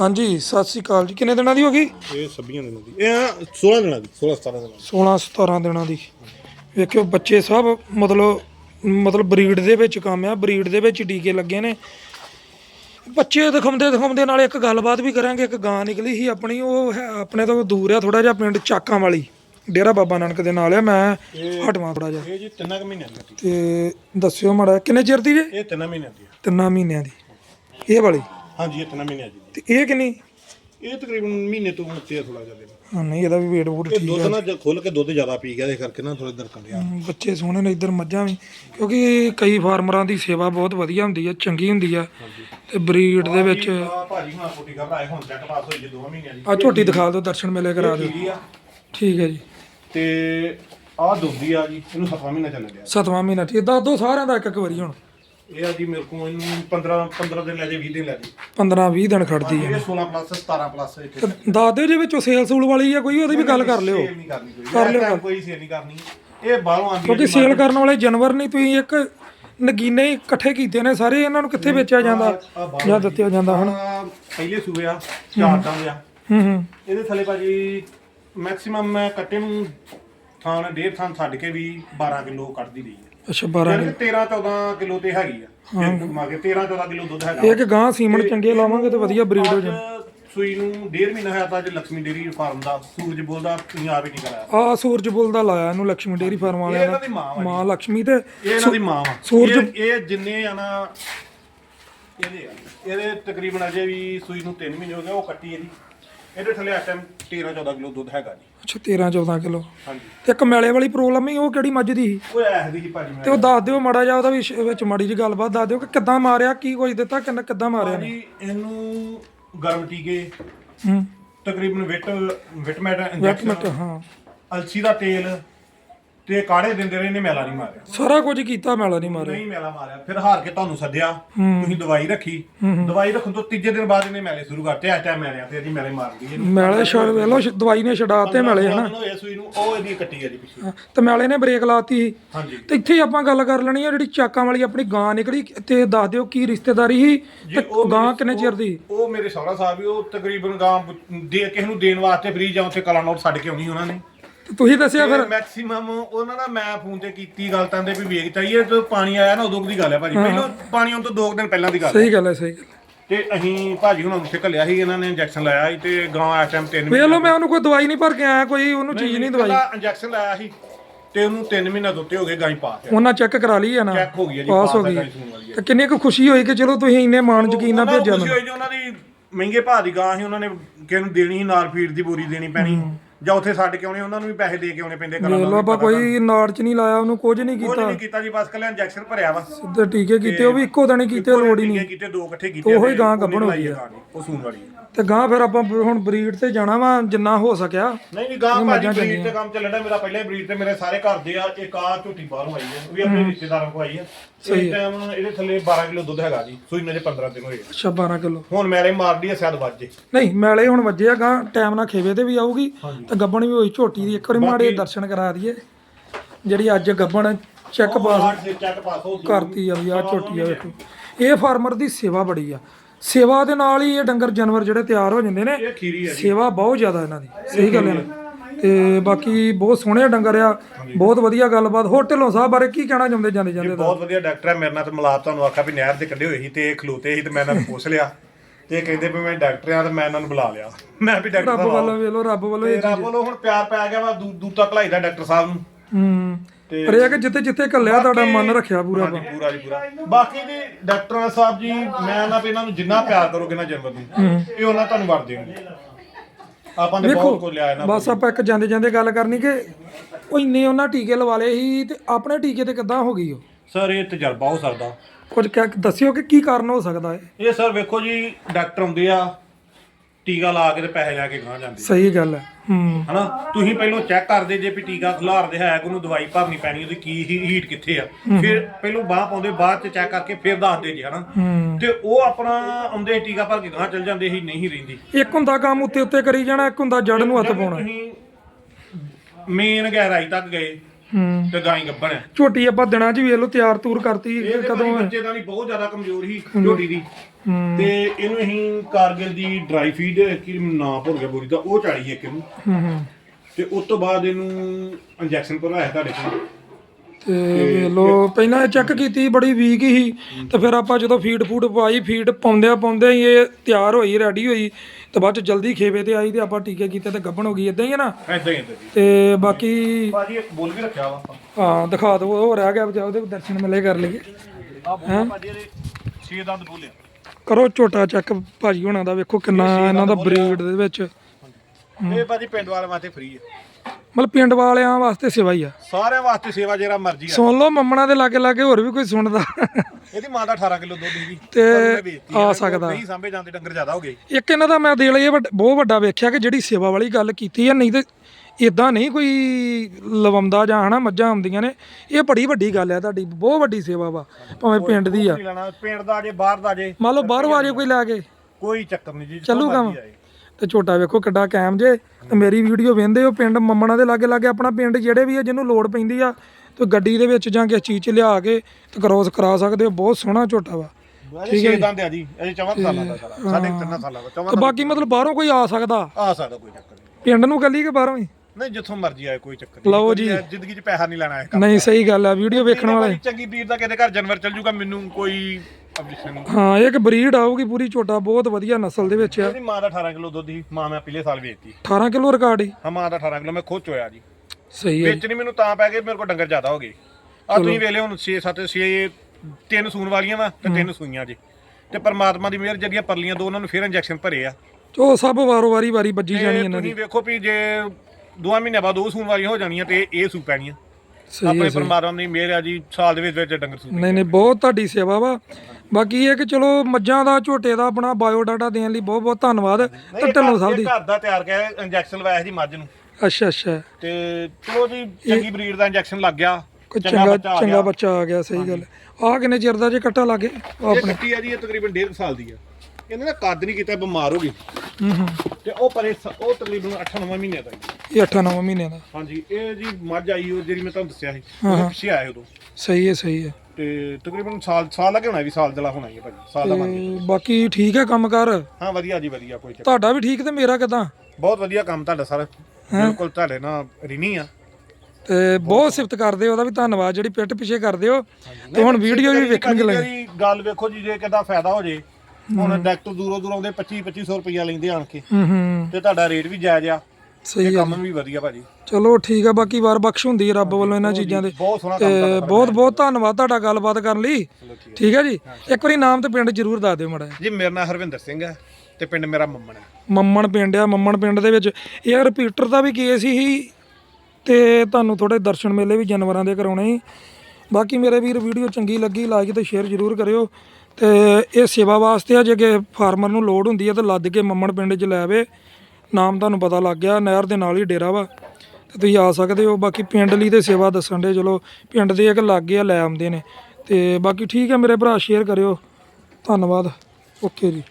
ਹਾਂਜੀ ਸਤਿ ਸ੍ਰੀ ਅਕਾਲ ਜੀ। ਕਿੰਨੇ ਦਿਨਾਂ ਦੀ ਹੋ ਗਈ? ਇਹ ਸਭੀਆਂ ਦਿਨਾਂ ਦੀ। ਇਹ 16 ਦਿਨਾਂ ਦੀ 16 17 ਦਿਨਾਂ ਦੀ। 16 17 ਦਿਨਾਂ ਦੀ। ਵੇਖਿਓ ਬੱਚੇ ਸਭ ਮਤਲਬ ਮਤਲਬ ਬਰੀਡ ਦੇ ਵਿੱਚ ਕੰਮ ਆ ਬਰੀਡ ਦੇ ਵਿੱਚ ਟੀਕੇ ਲੱਗੇ ਨੇ। ਬੱਚੇ ਦਿਖਾਉਂਦੇ ਦਿਖਾਉਂਦੇ ਨਾਲ ਇੱਕ ਗੱਲਬਾਤ ਵੀ ਕਰਾਂਗੇ। ਇੱਕ ਗਾਂ ਨਿਕਲੀ ਸੀ ਆਪਣੀ ਉਹ ਆਪਣੇ ਤੋਂ ਦੂਰ ਆ ਥੋੜਾ ਜਿਹਾ ਪਿੰਡ ਚਾਕਾਂ ਵਾਲੀ। ਡੇਰਾ ਬਾਬਾ ਨਾਨਕ ਦੇ ਨਾਲ ਆ ਮੈਂ ਹਟਵਾਂ ਥੋੜਾ ਜਿਹਾ। ਇਹ ਜੀ ਤਿੰਨਾਂ ਕੁ ਮਹੀਨਿਆਂ ਦੀ। ਤੇ ਦੱਸਿਓ ਮਾੜਾ ਕਿੰਨੇ ਚਿਰ ਦੀ ਜੇ ਇਹ ਤਿੰਨਾਂ ਮਹੀਨਿਆਂ ਦੀ ਹੈ। ਤਿੰਨਾਂ ਮਹੀਨਿਆਂ ਦੀ। ਇਹ ਵਾਲੀ? ਹਾਂਜੀ ਇਹ ਤਿੰਨਾਂ ਮਹੀਨਿਆਂ ਦੀ ਤੇ ਇਹ ਕਿੰਨੀ? ਇਹ ਤਕਰੀਬਨ ਮਹੀਨੇ ਤੋਂ ਉੱਤੇ ਥੋੜਾ ਜਿਹਾ ਦੇਣਾ ਹਾਂ ਨਹੀਂ ਇਹਦਾ ਵੀ ਵੇਟ ਵੂਟ ਇਹ ਠੀਕ ਦੁੱਧ ਨਾ ਜੇ ਖੁੱਲ ਕੇ ਦੁੱਧ ਜ਼ਿਆਦਾ ਪੀ ਗਿਆ ਦੇ ਕਰਕੇ ਨਾ ਥੋੜਾ ਦਰਕਣ ਲਿਆ ਹਮ, ਬੱਚੇ ਸੋਹਣੇ ਨੇ ਇੱਧਰ ਮੱਝਾਂ ਵੀ। ਕਿਉਂਕਿ ਕਈ ਫਾਰਮਰਾਂ ਦੀ ਸੇਵਾ ਬਹੁਤ ਵਧੀਆ ਹੁੰਦੀ ਹੈ ਚੰਗੀ ਹੁੰਦੀ ਹੈ ਤੇ ਬਰੀਡ ਦੇ ਵਿੱਚ ਆ ਭਾਜੀ ਹੁਣ ਕੋਟੀ ਘਬਰਾਏ ਹੁਣ ਚੈੱਕ ਪਾਸ ਹੋਈ ਜੇ 2 ਮਹੀਨਿਆਂ ਦੀ। ਆ ਝੋਟੀ ਦਿਖਾ ਦਿਓ ਦਰਸ਼ਨ ਮੇਲੇ ਕਰਾ ਦਿਓ। ਠੀਕ ਆ। ਠੀਕ ਹੈ ਜੀ। ਤੇ ਆਹ ਦੁੱਧੀ ਆ ਜੀ ਇਹਨੂੰ 7 ਮਹੀਨਾ ਚੱਲ ਗਿਆ ਸਤਵਾਂ ਮਹੀਨਾ ਠੀਕ ਦੱਸ ਦਿਓ ਸਾਰਿਆਂ ਦਾ ਇੱਕ ਇੱਕ ਵਾਰੀ ਹੁਣ। ਇਹ ਆ ਜੀ ਮੇਰੇ ਕੋਲ ਇਹਨੂੰ 15 15 ਦਿਨ ਲੈ ਜੇ 20 ਦਿਨ ਲੈ ਜੇ। 15 20 ਦਿਨ ਖੜਦੀ ਹੈ। ਇਹ 16 ਪਲੱਸ 17 ਪਲੱਸ ਇੱਥੇ ਤੇ ਦੱਸ ਦਿਓ ਜੇ ਵਿੱਚੋਂ ਸੇਲ ਸੂਲ ਵਾਲੀ ਆ ਕੋਈ ਉਹਦੀ ਵੀ ਗੱਲ ਕਰ ਲਿਓ। ਸੇਲ ਨਹੀਂ ਕਰਨੀ ਕੋਈ। ਕਰ ਲਿਓ ਕੋਈ ਸੇਲ ਨਹੀਂ ਕਰਨੀ। ਇਹ ਬਾਹਰੋਂ ਆਂਦੀ ਕਿਉਂਕਿ ਸੇਲ ਕਰਨ ਵਾਲੇ ਜਾਨਵਰ ਨਹੀਂ ਤੁਸੀਂ ਇੱਕ ਨਗੀਨੇ ਇਕੱਠੇ ਕੀਤੇ ਨੇ ਸਾਰੇ ਇਹਨਾਂ ਨੂੰ ਕਿੱਥੇ ਵੇਚਿਆ ਜਾਂਦਾ? ਜਾਂ ਦਿੱਤਿਆ ਜਾਂਦਾ ਹਨ ਪਹਿਲੇ ਸੂਏ ਆ ਚਾਰ ਦੰਦ ਆ। ਹੂੰ ਹੂੰ। ਇਹਦੇ ਥੱਲੇ ਭਾਜੀ ਮੈਕਸਿਮਮ ਮੈਂ ਕੱਟੇ ਨੂੰ ਥਾਂ ਡੇਢ ਥਾਂ ਛੱਡ ਕੇ ਵੀ 12 ਕਿਲੋ ਕੱਢਦੀ ਰਹੀ ਅੱਛਾ 12 ਕਿਲੋ। 13 14 ਕਿਲੋ ਤੇ ਹੈਗੀ ਆ। ਇੱਕ ਘੁਮਾ ਕੇ 13 14 ਕਿਲੋ ਦੁੱਧ ਹੈਗਾ। ਇਹ ਕਿ ਗਾਂ ਸੀਮਣ ਚੰਗੇ ਲਾਵਾਂਗੇ ਤੇ ਵਧੀਆ ਬਰੀਡ ਹੋ ਜਾਣ। ਸੂਈ ਨੂੰ ਡੇਢ ਮਹੀਨਾ ਹੋਇਆ ਤਾਂ ਅੱਜ ਲక్ష్ਮੀ ਡੇਰੀ ਫਾਰਮ ਦਾ ਸੂਰਜ ਬੋਲ ਦਾ ਤੁਸੀਂ ਆਪ ਹੀ ਨਹੀਂ ਕਰਾਇਆ ਆ ਸੂਰਜ ਬੋਲ ਦਾ ਲਾਇਆ ਇਹਨੂੰ ਲక్ష్ਮੀ ਡੇਰੀ ਫਾਰਮ ਇਹ ਵਾਲਿਆਂ ਇਹਨਾਂ ਦਾ। ਦੀ ਮਾਂ ਵਾ ਜੀ। ਮਾਂ ਲక్ష్ਮੀ ਤੇ ਇਹ ਇਹਨਾਂ ਦੀ ਮਾਂ ਵਾ। ਸੂਰਜ- ਇਹ- ਇਹ ਜਿੰਨੇ ਆ ਨਾ ਇਹਦੇ ਆ, ਇਹਦੇ ਤਕਰੀਬਨ ਅਜੇ ਵੀ ਸੂਈ ਨੂੰ 3 ਮਹੀਨੇ ਹੋ ਗਏ ਉਹ ਕੱਟੀ ਇਹਦੀ। ਇਹਦੇ ਥੱਲੇ ਇਸ ਟਾਈਮ 13 14 ਕਿਲੋ ਦੁੱਧ ਹੈਗਾ ਜੀ। ਅੱਛਾ 13 14 ਕਿਲੋ। ਹਾਂਜੀ। ਤੇ ਇੱਕ ਮੈਲੇ ਵਾਲੀ ਪ੍ਰੋਬਲਮ ਹੀ ਉਹ ਕਿਹੜੀ ਮੱਝ ਦੀ ਸੀ? ਉਹ ਐਸ ਦੀ ਸੀ ਭਾਜੀ ਮੈਂ ਤੇ ਉਹ ਦੱਸ ਦਿਓ ਮਾੜਾ ਜਿਹਾ ਉਹਦਾ ਵੀ ਸ਼- ਵਿੱਚ ਮਾੜੀ ਜਿਹੀ ਗੱਲਬਾਤ ਦੱਸ ਦਿਓ ਕਿ ਕਿੱਦਾਂ ਮਾਰਿਆ ਕੀ ਕੁਝ ਦਿੱਤਾ ਕਿੰਨਾ ਕਿੱਦਾਂ ਮਾਰਿਆ ਭਾਜੀ ਇਹਨੂੰ ਗਰਮ ਟੀਕੇ ਹੂੰ। ਤਕਰੀਬਨ ਵਿਟ ਵਿਟਮੈਟ ਇੰਜੈਕਸ਼ਨ ਹਾਂ। ਅਲਸੀ ਦਾ ਤੇਲ ਤੇ ਕਾੜੇ ਦਿੰਦੇ ਰਹੇ ਨੇ ਮੈਲਾ ਨਹੀਂ ਮਾਰਿਆ। ਸਾਰਾ ਕੁਝ ਕੀਤਾ ਮੈਲਾ ਨਹੀਂ ਮਾਰਿਆ। ਨਹੀਂ ਮੈਲਾ ਮਾਰਿਆ ਫਿਰ ਹਾਰ ਕੇ ਤੁਹਾਨੂੰ ਸੱਦਿਆ। ਤੁਸੀਂ ਦਵਾਈ ਰੱਖੀ। ਦਵਾਈ ਰੱਖਣ ਤੋਂ ਤੀਜੇ ਦਿਨ ਬਾਅਦ ਇਹਨੇ ਮੈਲੇ ਸ਼ੁਰੂ ਕਰਤੇ ਇਸ ਟਾਈਮ ਮੈਲਿਆ ਤੇ ਇਹਦੀ ਮੈਲੇ ਮਾਰ ਗਈ ਇਹਨੂੰ ਮੈਲੇ ਛੜ ਵੇਲੋ ਦਵਾਈ ਨੇ ਛਡਾਤੇ ਮੈਲੇ ਹਨਾ? ਸੂਈ ਨੂੰ ਉਹ ਇਹਦੀ ਕੱਟੀ ਆ ਜੀ ਪਿੱਛੇ। ਤੇ ਮੈਲੇ ਨੇ ਬ੍ਰੇਕ ਲਾਤੀ। ਹਾਂਜੀ। ਤੇ ਇੱਥੇ ਆਪਾਂ ਗੱਲ ਕਰ ਲੈਣੀ ਆ ਜਿਹੜੀ ਚਾਕਾਂ ਵਾਲੀ ਆਪਣੀ ਗਾਂ ਨਿਕਲੀ ਤੇ ਦੱਸ ਦਿਓ ਕੀ ਰਿਸ਼ਤੇਦਾਰੀ ਸੀ ਤੇ ਉਹ ਗਾਂ ਕਿੰਨੇ ਚਿਰ ਦੀ? ਉਹ ਮੇਰੇ ਸਹੁਰਾ ਸਾਹਿਬ ਵੀ ਉਹ ਤਕਰੀਬਨ ਗਾਂ ਦੇ ਕਿਸੇ ਨੂੰ ਦੇਣ ਵਾਸਤੇ ਫ੍ਰੀ ਜਾਂ ਉੱਥੇ ਕਲਾਨੌਰ ਛੱਡ ਕੇ ਆਉਣੀ ਉਹਨਾਂ ਨੇ। ਤੁਸੀਂ ਦੱਸਿਆ ਫਿਰ। ਮੈਕਸਿਮਮ ਉਹਨਾਂ ਨਾਲ ਮੈਂ ਫੋਨ ਤੇ ਕੀਤੀ ਗੱਲ ਤਾਂ ਦੇ ਵੀ ਵੇਖ ਚਾਹੀਏ ਜਦੋਂ ਪਾਣੀ ਆਇਆ ਨਾ ਉਦੋਂ ਦੀ ਗੱਲ ਹੈ ਭਾਜੀ। ਪਹਿਲਾਂ ਪਾਣੀ ਆਉਣ ਤੋਂ 2 ਦਿਨ ਪਹਿਲਾਂ ਦੀ ਗੱਲ ਹੈ। ਸਹੀ ਗੱਲ ਹੈ ਸਹੀ ਗੱਲ ਹੈ। ਤੇ ਅਸੀਂ ਭਾਜੀ ਹੁਣਾਂ ਨੂੰ ਉੱਥੇ ਘੱਲਿਆ ਸੀ ਇਹਨਾਂ ਨੇ ਇੰਜੈਕਸ਼ਨ ਲਾਇਆ ਸੀ ਤੇ ਗਾਂ ਇਸ ਟਾਈਮ 3 ਵੇਖ ਲਓ ਮੈਂ ਉਹਨੂੰ ਕੋਈ ਦਵਾਈ ਨਹੀਂ ਭਰ ਕੇ ਆਇਆ ਕੋਈ ਉਹਨੂੰ ਚੀਜ਼ ਨਹੀਂ ਦਵਾਈ। ਇੰਜੈਕਸ਼ਨ ਲਾਇਆ ਸੀ ਤੇ ਉਹਨੂੰ 3 ਮਹੀਨਾ ਦੁੱਤੇ ਹੋ ਗਏ ਗਾਂ ਹੀ ਪਾ ਕੇ ਉਹਨਾਂ ਚੈੱਕ ਕਰਾ ਲਈ ਹੈ ਨਾ। ਚੈੱਕ ਹੋ ਗਈ ਹੈ ਜੀ ਪਾਸ ਹੋ ਗਈ ਗਾਂ ਹੀ ਸੂਣ ਵਾਲੀ ਹੈ। ਤੇ ਕਿੰਨੀ ਕੁ ਖੁਸ਼ੀ ਹੋਈ ਕਿ ਚਲੋ ਤੁਸੀਂ ਇੰਨੇ ਮਾਣ ਯਕੀਨ ਨਾਲ ਭੇਜਿਆ ਖੁਸ਼ੀ ਮੈਨੂੰ। ਹੋਈ ਜੀ ਉਹਨਾਂ ਦੀ ਮਹਿੰਗੇ ਭਾਅ ਦੀ ਗਾਂ ਸੀ ਉਹਨਾਂ ਨੇ ਕਿਸੇ ਨੂੰ ਦੇਣੀ ਸੀ ਨਾਲ ਫੀਡ ਦੀ ਬੋਰੀ ਦੇਣੀ ਪੈਣੀ। ਜਾਂ ਉੱਥੇ ਛੱਡ ਕੇ ਆਉਣੇ ਉਹਨਾਂ ਨੂੰ ਵੀ ਪੈਸੇ ਦੇ ਕੇ ਆਉਣੇ ਪੈਂਦੇ ਵੇਖ ਲਓ ਆਪਾਂ ਕੋਈ ਨਾੜ ਚ ਨਹੀਂ ਲਾਇਆ ਉਹਨੂੰ ਕੁਝ ਨਹੀਂ ਕੁਝ ਕੀਤਾ। ਨਹੀਂ ਕੀਤਾ ਜੀ ਬਸ ਕੱਲਿਆ ਇੰਜੈਕਸ਼ਨ ਭਰਿਆ ਵਾ। ਸਿੱਧੇ ਟੀਕੇ ਕੀਤੇ ਉਹ ਵੀ ਇੱਕੋ ਹੀ ਕੀਤੇ ਲੋੜ ਹੀ ਨਹੀਂ। ਟੀਕੇ ਕੀਤੇ ਦੋ ਇਕੱਠੇ ਕੀਤੇ ਉਹੀ ਤੇ ਗਾਂ ਗੱਭਣ ਹੋ ਗਈ ਹੈ ਉਹ ਸੂਣ ਵਾਲੀ। ਹੈ। ਤੇ ਗਾਂ ਫਿਰ ਆਪਾਂ ਹੁਣ ਬਰੀਡ ਤੇ ਜਾਣਾ ਵਾ ਜਿੰਨਾ ਹੋ ਸਕਿਆ ਨਹੀਂ ਨਹੀਂ ਗਾਂ ਭਾਜੀ ਬਰੀਡ ਤੇ ਕੰਮ ਚੱਲਣ ਮੇਰਾ ਪਹਿਲੇ ਬਰੀਡ ਤੇ ਮੇਰੇ ਸਾਰੇ ਘਰ ਦੇ ਆ ਇੱਕ ਆ ਝੋਟੀ ਬਾਹਰੋਂ ਆਈ ਹੈ ਉਹ ਵੀ ਆਪਣੇ ਰਿਸ਼ਤੇਦਾਰਾਂ ਕੋਲ ਆਈ ਹੈ ਇਸ ਟਾਈਮ ਇਹਦੇ ਥੱਲੇ 12 ਕਿਲੋ ਦੁੱਧ ਹੈਗਾ ਜੀ ਸੂਈ ਨੇ 15 ਦਿਨ ਹੋਏ। ਆ। ਅੱਛਾ 12 ਕਿਲੋ। ਹੁਣ ਮੈਲੇ ਮਾਰਦੀ ਹੈ ਸ਼ਾਇਦ ਵੱਜੇ ਨਹੀਂ ਮੈਲੇ ਹੁਣ ਵੱਜੇ ਆ ਗਾਂ ਟਾਈਮ ਨਾਲ ਖੇਵੇ ਤੇ ਵੀ ਆਊਗੀ ਤੇ ਗੱਬਣ ਵੀ ਹੋਈ ਝੋਟੀ ਦੀ ਇੱਕ ਵਾਰੀ ਮਾੜੇ ਦਰਸ਼ਨ ਕਰਾ ਦਈਏ। ਜਿਹੜੀ ਅੱਜ ਗੱਬਣ ਚੈੱਕ ਪਾਸ ਆਠ ਸੇ ਚੱਕ ਪਾਸ ਹੋ ਕਰਤੀ ਆ ਵੀ ਆ ਝੋਟੀ ਆ ਵੇਖੋ। ਇਹ ਫਾਰਮਰ ਦੀ ਸੇਵਾ ਬੜੀ ਆ। ਸੇਵਾ ਦੇ ਨਾਲ ਹੀ ਇਹ ਡੰਗਰ ਜਾਨਵਰ ਜਿਹੜੇ ਤਿਆਰ ਹੋ ਜਾਂਦੇ ਨੇ ਇਹ ਖੀਰੀ ਹੈ ਸੇਵਾ ਬਹੁਤ ਜ਼ਿਆਦਾ ਇਹਨਾਂ ਦੀ। ਸਹੀ ਗੱਲ ਹੈ ਨਾ? ਤੇ ਬਾਕੀ ਬਹੁਤ ਸੋਹਣੇ ਡੰਗਰ ਆ ਬਹੁਤ ਵਧੀਆ ਗੱਲਬਾਤ। ਹੋਰ ਢਿੱਲੋਂ ਸਾਹਿਬ ਬਾਰੇ ਕੀ ਕਹਿਣਾ ਚਾਹੁੰਦੇ ਜਾਂਦੇ ਜਾਂਦੇ ਬਹੁਤ ਵਧੀਆ ਡਾਕਟਰ ਹੈ ਮੇਰੇ ਨਾਲ ਤੇ ਮਲਾਪ ਤੁਹਾਨੂੰ ਆਖਿਆ ਵੀ ਨਹਿਰ ਦੇ ਕੰਢੇ ਹੋਏ ਸੀ ਤੇ ਇਹ ਖਲੋਤੇ ਸੀ ਤੇ ਮੈਂ ਇਹਨਾਂ ਨੂੰ ਪੁੱਛ ਲਿਆ। ਤੇ ਕਹਿੰਦੇ ਵੀ ਮੈਂ ਡਾਕਟਰ ਆ ਤੇ ਮੈਂ ਇਹਨਾਂ ਨੂੰ ਬੁਲਾ ਲਿਆ। ਮੈਂ ਵੀ ਡਾਕਟਰ ਰੱਬ ਵੱਲੋਂ ਵੇਖ ਲਓ ਰੱਬ ਵੱਲੋਂ ਇਹ ਤੇਰਾ ਬੋਲੋ ਹੁਣ ਪਿਆਰ ਪੈ ਗਿਆ ਵਾ ਦੂਤਾ ਕਲਾਈ ਦਾ ਡਾਕਟਰ ਸਾਹਿਬ ਨੂੰ। ਹੂੰ। ਤੇ- ਪਰ ਇਹ ਕਿ ਜਿੱਥੇ ਜਿੱਥੇ ਕੱਲਿਆ ਤੁਹਾਡਾ ਮਨ ਰੱਖਿਆ ਪੂਰਾ ਹਾਂਜੀ, ਪੂਰਾ ਜੀ ਪੂਰਾ। ਬਾਕੀ ਜੀ ਡਾਕਟਰ ਸਾਹਿਬ ਜੀ ਮੈਂ ਨਾ ਵੀ ਇਹਨਾਂ ਨੂੰ ਜਿੰਨਾ ਪਿਆਰ ਕਰੋਗੇ ਨਾ ਜਨਮ ਨੂੰ ਇਹ ਉਹਨਾਂ ਤੁਹਾਨੂੰ ਵਰ ਦੇਣਗੇ। ਆਪਾਂ ਨੇ ਬਹੁਤ ਕੁਝ ਲਿਆ ਇਹਨਾਂ ਬਸ ਆਪਾਂ ਇੱਕ ਜਾਂਦੇ ਜਾਂਦੇ ਗੱਲ ਕਰਨੀ ਕਿ ਉਹ ਇੰਨੇ ਉਹਨਾਂ ਟੀਕੇ ਲਵਾ ਲਏ ਸੀ ਤੇ ਆਪਣੇ ਟੀਕੇ ਤੇ ਕਿੱਦਾਂ ਹੋ ਗਈ ਉਹ? ਸਰ ਇਹ ਤਜਰਬਾ ਹੋ ਸਕਦਾ। ਕੁਝ ਕਹਿ ਦੱਸਿਓ ਕਿ ਕੀ ਕਾਰਨ ਹੋ ਸਕਦਾ ਹੈ ਇਹ ਸਰ ਵੇਖੋ ਜੀ ਡਾਕਟਰ ਹੁੰਦੇ ਆ ਟੀਕਾ ਲਾ ਕੇ ਤੇ ਪੈਸੇ ਲੈ ਕੇ ਗਾਂ ਜਾਂਦੇ ਸਹੀ ਗੱਲ ਹੈ। ਹੂੰ। ਹਨਾ? ਤੁਸੀਂ ਪਹਿਲਾਂ ਚੈੱਕ ਕਰਦੇ ਜੇ ਵੀ ਟੀਕਾ ਖਿਲਾਰਦੇ ਹੈ ਕਿ ਉਹਨੂੰ ਦਵਾਈ ਭਰਨੀ ਪੈਣੀ ਉਹਦੀ ਕੀ ਹੀ- ਹੀਟ ਕਿੱਥੇ ਆ। ਫਿਰ ਪਹਿਲਾਂ ਬਾਹ ਪਾਉਂਦੇ ਬਾਅਦ ਚ ਚੈੱਕ ਕਰਕੇ ਫਿਰ ਦੱਸਦੇ ਜੀ ਹਨਾ? ਹੂੰ। ਤੇ ਉਹ ਆਪਣਾ ਆਉਂਦੇ ਟੀਕਾ ਭਰ ਕੇ ਗਾਂ ਚਲ ਜਾਂਦੇ ਸੀ ਨਹੀਂ ਰਹਿੰਦੀ। ਇੱਕ ਹੁੰਦਾ ਕੰਮ ਉੱਤੇ ਉੱਤੇ ਕਰੀ ਜਾਣਾ ਇੱਕ ਹੁੰਦਾ ਜੜ ਨੂੰ ਹੱਥ ਪਾਉਣਾ। ਤੁਸੀਂ ਮੇਨ ਗਹਿਰਾਈ ਤੱਕ ਗਏ ਹੂੰ। ਤੇ ਗਾਂ ਹੀ ਗੱਭਣ ਹੈ ਝੋਟੀ ਆਪਾਂ ਦਿਨਾਂ 'ਚ ਵੇਖ ਲਓ ਤਿਆਰ ਤੂਰ ਕਰਤੀ ਕਦੋਂ ਬੱਚੇ ਦਾ ਨਹੀਂ ਬਹੁਤ ਜ਼ਿਆਦਾ ਕਮਜ਼ੋਰ ਸੀ ਝੋਟੀ ਦੀ। ਤੇ ਇਹਨੂੰ ਅਸੀਂ ਕਾਰਗਿਲ ਦੀ ਡਰਾਈ ਫੀਡ ਕੀ ਨਾਂ ਭੁੱਲ ਗਿਆ ਬੋਰੀ ਦਾ ਉਹ ਚਾੜੀ ਇੱਕ ਇਹਨੂੰ। ਹੂੰ ਹੂੰ। ਤੇ ਉਸ ਤੋਂ ਬਾਅਦ ਇਹਨੂੰ ਇੰਜੈਕਸ਼ਨ ਭਰਵਾਇਆ ਤੁਹਾਡੇ ਕੋਲ। ਤੇ ਵੇਖ ਲੋ ਪਹਿਲਾਂ ਇਹ ਚੈੱਕ ਕੀਤੀ ਬੜੀ ਵੀਕ ਹੀ। ਤੇ ਫਿਰ ਆਪਾਂ ਜਦੋਂ ਫੀਡ ਫੂਡ ਪਵਾਈ ਫੀਡ ਪਾਉਂਦਿਆਂ ਪਾਉਂਦਿਆਂ ਹੀ ਇਹ ਤਿਆਰ ਹੋਈ ਰੈਡੀ ਹੋਈ। ਤੇ ਬਾਅਦ ਚ ਜਲਦੀ ਖੇਵੇ ਤੇ ਆਈ ਤੇ ਆਪਾਂ ਟੀਕੇ ਕੀਤੇ ਤੇ ਗੱਭਣ ਹੋ ਗਈ ਇਦਾਂ ਹੀ ਹੈ ਨਾ? ਐਦਾਂ ਹੀ ਐਦਾਂ ਜੀ ਤੇ ਬਾਕੀ ਭਾਜੀ ਇੱਕ ਬੋਲ ਵੀ ਰੱਖਿਆ ਵਾ ਆਪਾਂ। ਹਾਂ ਦਿਖਾ ਦਿਓ ਉਹ ਰਹਿ ਗਿਆ ਬਚਾ ਉਹਦੇ ਦਰਸ਼ਨ ਮੇਲੇ ਕਰ ਲਈਏ। ਆ ਬੋਲ ਭਾਜੀ ਇਹਦੇ ਛੇ ਦੰਦ ਬੋਲਿਆ ਕਰੋ ਝੋਟਾ ਚੱਕ ਭਾਜੀ ਹੋਣਾ ਦਾ ਵੇਖੋ ਕਿੰਨਾ ਇਹਨਾਂ ਦਾ ਬਰੀਡ ਦੇ ਵਿੱਚ। ਇਹ ਭਾਜੀ ਪਿੰਡ ਵਾਲੇ ਵਾਸਤੇ ਫ੍ਰੀ ਹੈ ਮਤਲਬ ਪਿੰਡ ਵਾਲਿਆਂ ਵਾਸਤੇ ਸੇਵਾ ਹੀ ਆ। ਸਾਰਿਆਂ ਵਾਸਤੇ ਸੇਵਾ ਜਿਹੜਾ ਮਰਜ਼ੀ ਆ। ਸੁਣ ਲਓ ਮੰਮਣਾ ਦੇ ਲਾਗੇ ਲਾਗੇ ਹੋਰ ਵੀ ਕੋਈ ਸੁਣਦਾ। ਇਹਦੀ ਮਾਂ ਦਾ 18 ਕਿਲੋ ਦੁੱਧ ਸੀਗੀ ਤੇ ਆ। ਸਕਦਾ। ਨਹੀਂ ਸਾਂਭੇ ਜਾਂਦੇ ਡੰਗਰ ਜ਼ਿਆਦਾ ਹੋ ਗਏ। ਇੱਕ ਇਹਨਾਂ ਦਾ ਮੈਂ ਦੇ ਲਈ ਬਹੁਤ ਵੱਡਾ ਵੇਖਿਆ ਕਿ ਜਿਹੜੀ ਸੇਵਾ ਵਾਲੀ ਗੱਲ ਕੀਤੀ ਆ ਨਹੀਂ ਤੇ ਇਦਾਂ ਨਹੀਂ ਕੋਈ ਲਵੰਦਾ ਜਾਂ ਹਨਾ ਮੱਝਾਂ ਆਉਂਦੀਆਂ ਨੇ ਇਹ ਬੜੀ ਵੱਡੀ ਗੱਲ ਆ ਤੁਹਾਡੀ ਬਹੁਤ ਵੱਡੀ ਸੇਵਾ ਵਾ ਭਾਵੇਂ ਪਿੰਡ ਦੀ ਆ। ਨਹੀਂ ਲੈਣਾ ਪਿੰਡ ਦਾ ਜੇ ਬਾਹਰ ਦਾ ਜੇ ਮੰਨ ਲਓ ਬਾਹਰੋਂ ਆ ਜੇ ਕੋਈ ਲੈ ਕੇ। ਕੋਈ ਚੱਕਰ ਨਹੀਂ ਜੀ ਚੱਲੂ ਕੰਮ ਤੇ ਛੋਟਾ ਵੇਖੋ ਕਿੱਡਾ ਕਾਇਮ ਜੇ ਤੇ ਮੇਰੀ ਵੀਡੀਓ ਵੇਂਦੇ ਹੋ ਪਿੰਡ ਮੰਮਣਾ ਦੇ ਲਾਗੇ ਲਾਗੇ ਆਪਣਾ ਪਿੰਡ ਜਿਹੜੇ ਵੀ ਆ ਜਿਹਨੂੰ ਲੋੜ ਪੈਂਦੀ ਆ ਤੇ ਗੱਡੀ ਦੇ ਵਿੱਚ ਜਾਂ ਕਿਸੇ ਚੀਜ਼ 'ਚ ਲਿਆ ਕੇ ਤੇ ਕ੍ਰੋਸ ਕਰਾ ਸਕਦੇ ਹੋ ਬਹੁਤ ਸੋਹਣਾ ਝੋਟਾ ਵਾ। ਠੀਕ ਹੈ ਦੰਦ ਆ ਜੀ ਇਹ 14 ਸਾਲਾਂ ਦਾ ਸਾਰਾ ਸਾਡੇ 3 ਸਾਲਾਂ ਦਾ 14 ਤੇ ਬਾਕੀ ਮਤਲਬ ਬਾਹਰੋਂ ਕੋਈ ਆ ਸਕਦਾ? ਆ ਸਕਦਾ ਕੋਈ ਚੱਕਰ ਨਹੀਂ। ਪਿੰਡ ਨੂੰ ਕੱਲੀ ਕਿ ਬਾਹਰੋਂ ਹੀ? ਨਹੀਂ ਜਿੱਥੋਂ ਮਰਜ਼ੀ ਆਏ ਕੋਈ ਚੱਕਰ ਨਹੀਂ। ਲਓ ਜੀ। ਜ਼ਿੰਦਗੀ 'ਚ ਪੈਸਾ ਨਹੀਂ ਲੈਣਾ ਇਹ ਨਹੀਂ ਸਹੀ ਗੱਲ ਆ ਵੀਡੀਓ ਵੇਖਣ ਵਾਲੇ। ਚੰਗੀ ਬਰੀਡ ਦਾ ਕਿਤੇ ਘਰ ਜਾਨਵਰ ਚੱਲ ਜੂਗਾ ਮੈਨੂੰ ਕੋਈ ਨਹੀਂ। ਹਾਂ ਇਹ ਇੱਕ ਬਰੀਡ ਆਊਗੀ ਪੂਰੀ ਝੋਟਾ ਬਹੁਤ ਵਧੀਆ ਨਸਲ ਦੇ ਵਿੱਚ ਆ। ਇਹਦੀ ਮਾਂ ਦਾ 18 ਕਿਲੋ ਦੁੱਧ ਸੀ ਮਾਂ ਮੈਂ ਪਿਛਲੇ ਸਾਲ ਵੇਚਤੀ। 18 ਕਿਲੋ ਰਿਕਾਰਡ ਹੀ ਹਾਂ ਮਾਂ ਦਾ 18 ਕਿਲੋ ਮੈਂ ਖੁਦ ਚੋਇਆ ਜੀ। ਸਹੀ ਹੈ ਵੇਚਣੀ ਮੈਨੂੰ ਤਾਂ ਪੈ ਗਈ ਮੇਰੇ ਕੋਲ ਡੰਗਰ ਜ਼ਿਆਦਾ ਹੋ ਗਏ। ਆ ਤੁਸੀਂ ਵੇਲੇ ਹੁਣ 6 7 6 ਤਿੰਨ ਸੂਣ ਵਾਲੀਆਂ ਵਾ ਤੇ ਤਿੰਨ ਸੂਈਆਂ ਜੀ। ਤੇ ਪਰਮਾਤਮਾ ਦੀ ਮਿਹਰ ਜਿਹੜੀਆਂ ਪਰਲੀਆਂ ਦੋ ਉਹਨਾਂ ਨੂੰ ਫਿਰ ਇੰਜੈਕਸ਼ਨ ਭਰੇ ਆ। ਉਹ ਸਭ ਵਾਰੋ ਵਾਰੀ ਵਾਰੀ ਵੱਜੀ ਜਾਣੀ ਤੇ ਇਹਨਾਂ ਦੀ। ਤੁਸੀਂ ਵੇਖੋ ਵੀ ਜੇ ਦੋਆਂ ਮਹੀਨਿਆਂ ਬਾਅਦ ਦੋ ਸੂਣ ਵਾਲੀਆਂ ਹੋ ਜਾਣੀਆਂ ਤੇ ਇਹ ਸੂ ਪੈਣੀਆਂ। ਸਹੀ ਆਪਣੇ ਪਰਮਾਤਮਾ ਦੀ ਮਿਹਰ ਆ ਜੀ ਸਾਲ ਦੇ ਵਿੱਚ ਵਿੱਚ ਡੰਗਰ ਸੂ ਨਹੀਂ ਨਹੀਂ ਬਹੁਤ ਤੁਹਾਡੀ ਸੇਵਾ ਵਾ। ਬਾਕੀ ਇਹ ਕਿ ਚਲੋ ਮੱਝਾਂ ਦਾ ਝੋਟੇ ਦਾ ਆਪਣਾ ਬਾਇਓ ਡਾਟਾ ਦੇਣ ਲਈ ਬਹੁਤ ਬਹੁਤ ਧੰਨਵਾਦ। ਤੇ ਢੱਲੋਂ ਸਾਹਿਬ ਦੀ। ਘਰ ਦਾ ਤਿਆਰ ਕਰਿਆ ਇੰਜੈਕਸ਼ਨ ਲਵਾਇਆ ਸੀ ਮੱਝ ਨੂੰ। ਅੱਛਾ ਅੱਛਾ। ਤੇ ਚਲੋ ਜੀ ਚੰਗੀ ਬਰੀਡ ਦਾ ਇੰਜੈਕਸ਼ਨ ਲੱਗ ਗਿਆ ਕੋਈ ਚੰਗਾ ਬੱਚਾ ਆ ਚੰਗਾ ਗਿਆ। ਬੱਚਾ ਆ ਗਿਆ ਸਹੀ ਗੱਲ ਆ ਕਿੰਨੇ ਚਿਰ ਦਾ ਜੇ ਕੱਟਾ ਲੱਗੇ ਇਹ ਕੱਟੀ ਆ ਜੀ ਇਹ ਤਕਰੀਬਨ 1.5 ਸਾਲ ਦੀ ਆ। ਇਹਨੇ ਨਾ ਕੱਦ ਨਹੀਂ ਕੀਤਾ ਬਿਮਾਰ ਹੋ ਗਈ। ਹੂੰ ਹੂੰ। ਤੇ ਉਹ ਪਰੇ ਸ- ਉਹ ਤਕਰੀਬਨ 8-9 ਮਹੀਨੇ ਦਾ ਜੀ ਇਹ 8-9 ਮਹੀਨਿਆਂ ਦਾ। ਹਾਂਜੀ ਇਹ ਜੀ ਮੱਝ ਆਈ ਉਹ ਜਿਹੜੀ ਮੈਂ ਤੁਹਾਨੂੰ ਦੱਸਿਆ ਸੀ ਪਿੱਛੇ ਆਏ ਉਦੋਂ। ਸਹੀ ਹੈ ਸਹੀ ਹੈ। ਤੇ ਤਕਰੀਬਨ ਸਾਲ ਸਾਲ ਲੱਗੇ ਹੋਣਾ ਵੀ ਸਾਲ ਜਲਾ ਹੋਣਾ ਹੀ ਹੈ ਭਾਜੀ ਸਾਲ ਦਾ ਕੇ ਤੇ ਬਾਕੀ ਠੀਕ ਹੈ ਕੰਮ ਕਰ? ਹਾਂ ਵਧੀਆ ਜੀ ਵਧੀਆ ਕੋਈ ਚੱਕਰ ਤੁਹਾਡਾ ਵੀ ਠੀਕ ਤੇ ਮੇਰਾ ਕਿਦਾਂ? ਬਹੁਤ ਵਧੀਆ ਕੰਮ ਤੁਹਾਡਾ ਸਰ। ਬਿਲਕੁਲ ਤੁਹਾਡੇ ਨਾਲ ਰਿਣੀ ਆ। ਤੇ ਬਹੁਤ ਸਿਫਤ ਕਰਦੇ ਹੋ ਉਹਦਾ ਵੀ ਧੰਨਵਾਦ ਜਿਹੜੀ ਪਿੱਠ ਪਿੱਛੇ ਕਰਦੇ ਹੋ। ਤੇ ਹੁਣ ਵੀਡੀਓ ਵੀ ਵੇਖਣਗੇ ਲੱਗੇ। ਗੱਲ ਵੇਖੋ ਜੀ ਜੇ ਕਿਦਾ ਫਾਇਦਾ ਹੋ ਜੇ। ਹੁਣ ਡਾਕਟਰ ਦੂਰੋਂ ਦੂਰੋਂ ਆਉਂਦੇ 25 2500 ਰੁਪਈਆ ਲੈਂਦੇ ਆਣ ਕੇ। ਹੂੰ ਹੂੰ। ਤੇ ਤੁਹਾਡਾ ਰੇਟ ਵੀ ਜਾਇਜ਼ ਆ। ਸਹੀ ਹੈ ਕੰਮ ਵੀ ਵਧੀਆ ਭਾਜੀ। ਚਲੋ ਠੀਕ ਹੈ ਬਾਕੀ ਵਾਰ ਬਖਸ਼ ਹੁੰਦੀ ਹੈ ਰੱਬ ਵੱਲੋਂ ਇਹਨਾਂ ਚੀਜ਼ਾਂ ਦੇ। ਬਹੁਤ ਸੋਹਣਾ ਤੇ ਕੰਮ ਬਹੁਤ ਬਹੁਤ ਧੰਨਵਾਦ ਤੁਹਾਡਾ ਗੱਲਬਾਤ ਕਰਨ ਲਈ। ਠੀਕ ਹੈ ਜੀ? ਇੱਕ ਵਾਰੀ ਨਾਮ ਤੇ ਪਿੰਡ ਜ਼ਰੂਰ ਦੱਸ ਦਿਓ ਮੜਾ ਜੀ ਮੇਰਾ ਨਾਮ ਹਰਵਿੰਦਰ ਸਿੰਘ ਹੈ ਤੇ ਪਿੰਡ ਮੇਰਾ ਮੰਮਣ ਹੈ ਮੰਮਣ ਪਿੰਡ ਆ ਮੰਮਣ ਪਿੰਡ ਦੇ ਵਿੱਚ। ਇਹ ਰਿਪੀਟਰ ਦਾ ਵੀ ਕੇਸ ਹੀ ਤੇ ਤੁਹਾਨੂੰ ਥੋੜੇ ਦਰਸ਼ਨ ਮੇਲੇ ਵੀ ਜਾਨਵਰਾਂ ਦੇ ਕਰਾਉਣੇ ਬਾਕੀ ਮੇਰੇ ਵੀਰ ਵੀਡੀਓ ਚੰਗੀ ਲੱਗੀ ਲਾਈਕ ਤੇ ਸ਼ੇਅਰ ਜ਼ਰੂਰ ਕਰਿਓ। ਤੇ ਇਹ ਸੇਵਾ ਵਾਸਤੇ ਆ, ਜੇ ਕਿ ਫਾਰਮਰ ਨੂੰ ਲੋੜ ਹੁੰਦੀ ਹੈ ਤਾਂ ਲੱਦ ਕੇ ਮੰਮਣ ਪਿੰਡ 'ਚ ਲੈ ਆਵੇ। ਨਾਮ ਤੁਹਾਨੂੰ ਪਤਾ ਲੱਗ ਗਿਆ, ਨਹਿਰ ਦੇ ਨਾਲ ਹੀ ਡੇਰਾ ਵਾ। ਤੇ ਤੁਸੀਂ ਆ ਸਕਦੇ ਹੋ, ਬਾਕੀ ਪਿੰਡ ਲਈ ਤੇ ਸੇਵਾ ਦੱਸਣ ਦੇ, ਚਲੋ ਪਿੰਡ ਦੇ ਇੱਕ ਲਾਗੇ ਆ, ਲੈ ਆਉਂਦੇ ਨੇ। ਤੇ ਬਾਕੀ ਠੀਕ ਹੈ ਮੇਰੇ ਭਰਾ ਸ਼ੇਅਰ ਕਰਿਓ। ਧੰਨਵਾਦ। ਓਕੇ ਜੀ।